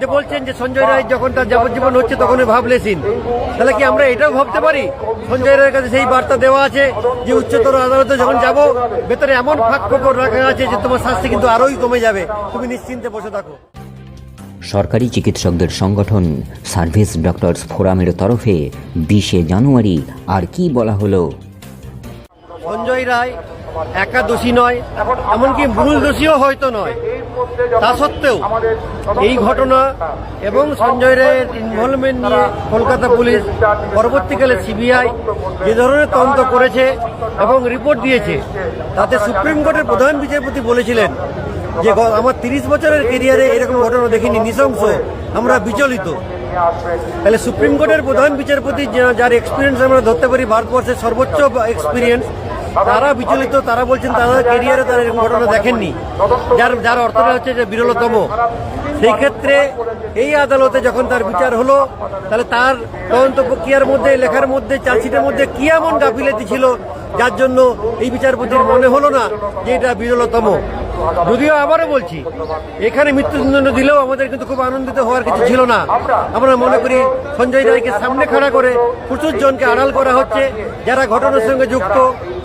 যে বলছেন যে সঞ্জয় রায় যখন তার যাবজ্জীবন হচ্ছে তখন ভাবলেছিন তাহলে কি আমরা এটাও ভাবতে পারি? সঞ্জয় রায়ের কাছে সেই বার্তা দেওয়া আছে যে উচ্চতর আদালতে যখন যাব ভেতরে এমন ফাঁক ফোকর রাখা আছে যে তোমার শাস্তি কিন্তু আরোই কমে যাবে। তুমি নিশ্চিন্তে বসে থাকো। সরকারি চিকিৎসকদের সংগঠন সার্ভিস ডক্টরস ফোরামের তরফে বিশে জানুয়ারি আর কি বলা হলো? সঞ্জয় রায় একা দোষী নয় এমনকি মূল দোষীও হয়তো নয়। তা সত্ত্বেও এই ঘটনা এবং সঞ্জয় রায়ের ইনভলভমেন্ট নিয়ে কলকাতা পুলিশ পরবর্তীকালে সিবিআই যে ধরনের তদন্ত করেছে এবং রিপোর্ট দিয়েছে তাতে সুপ্রিম কোর্টের প্রধান বিচারপতি বলেছিলেন যে আমার তিরিশ বছরের কেরিয়ারে এরকম ঘটনা দেখিনি নৃশংস আমরা বিচলিত। তাহলে সুপ্রিম কোর্টের প্রধান বিচারপতি যার এক্সপিরিয়েন্স আমরা ধরতে পারি ভারতবর্ষের সর্বোচ্চ এক্সপিরিয়েন্স তারা বিচলিত, তারা বলছেন তারা কেরিয়ারে তারা এরকম ঘটনা দেখেননি। যার যার অর্থটা হচ্ছে যে বিরলতম। সেই ক্ষেত্রে এই আদালতে যখন তার বিচার হলো, তাহলে তার তদন্ত প্রক্রিয়ার মধ্যে, লেখার মধ্যে, চার্জশিটের মধ্যে কি এমন গাফিলতি ছিল, যার জন্য এই বিচারপতির মনে হলো না যে এটা বিরলতম? যদিও আবারও বলছি, এখানে মৃত্যুদণ্ড দিলেও আমাদের কিন্তু খুব আনন্দিত হওয়ার কিছু ছিল না। আমরা মনে করি সঞ্জয় রায়কে সামনে খাড়া করে প্রচুর জনকে আড়াল করা হচ্ছে, যারা ঘটনার সঙ্গে যুক্ত,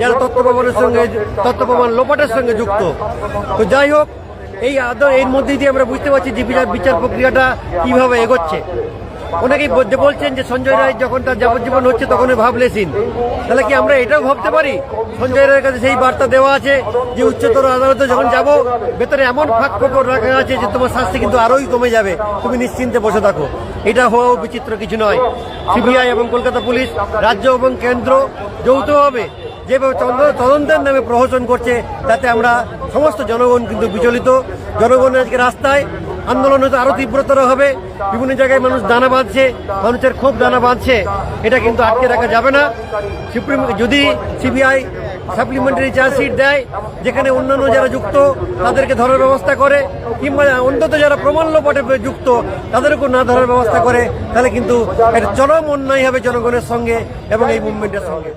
যারা তথ্য প্রমাণের সঙ্গে তথ্য প্রমাণ লোপাটের সঙ্গে যুক্ত। তো যাই হোক, এই আদর, এর মধ্যে দিয়ে আমরা বুঝতে পারছি যে বিচার বিচার প্রক্রিয়াটা কীভাবে এগোচ্ছে। অনেকেই বল- যে বলছেন যে সঞ্জয় রায় যখন তার যাবজ্জীবন হচ্ছে তখন ভাবলেছিন। তাহলে কি আমরা এটাও ভাবতে পারি? সঞ্জয় রায়ের কাছে সেই বার্তা দেওয়া আছে যে উচ্চতর আদালতে যখন যাব, ভেতরে এমন ফাঁক ফোকর রাখা আছে যে তোমার শাস্তি কিন্তু আরোই কমে যাবে। তুমি নিশ্চিন্তে বসে থাকো। এটা হওয়াও বিচিত্র কিছু নয়। সিবিআই এবং কলকাতা পুলিশ, রাজ্য এবং কেন্দ্র যৌথভাবে যেভাবে তদন্ত- তদন্তের নামে প্রহসন করছে, তাতে আমরা সমস্ত জনগণ কিন্তু বিচলিত। জনগণ আজকে রাস্তায় আন্দোলন হয়তো আরও তীব্রতর হবে। বিভিন্ন জায়গায় মানুষ দানা বাঁধছে, মানুষের ক্ষোভ দানা বাঁধছে। এটা কিন্তু আটকে রাখা যাবে না। সুপ্রিম যদি সিবিআই সাপ্লিমেন্টারি চার্জশিট দেয়, যেখানে অন্যান্য যারা যুক্ত, তাদেরকে ধরার ব্যবস্থা করে, কিংবা অন্তত যারা প্রমাণ লোপাটে যুক্ত, তাদেরকেও না ধরার ব্যবস্থা করে, তাহলে কিন্তু এটা চরম অন্যায় হবে জনগণের সঙ্গে এবং এই মুভমেন্টের সঙ্গে।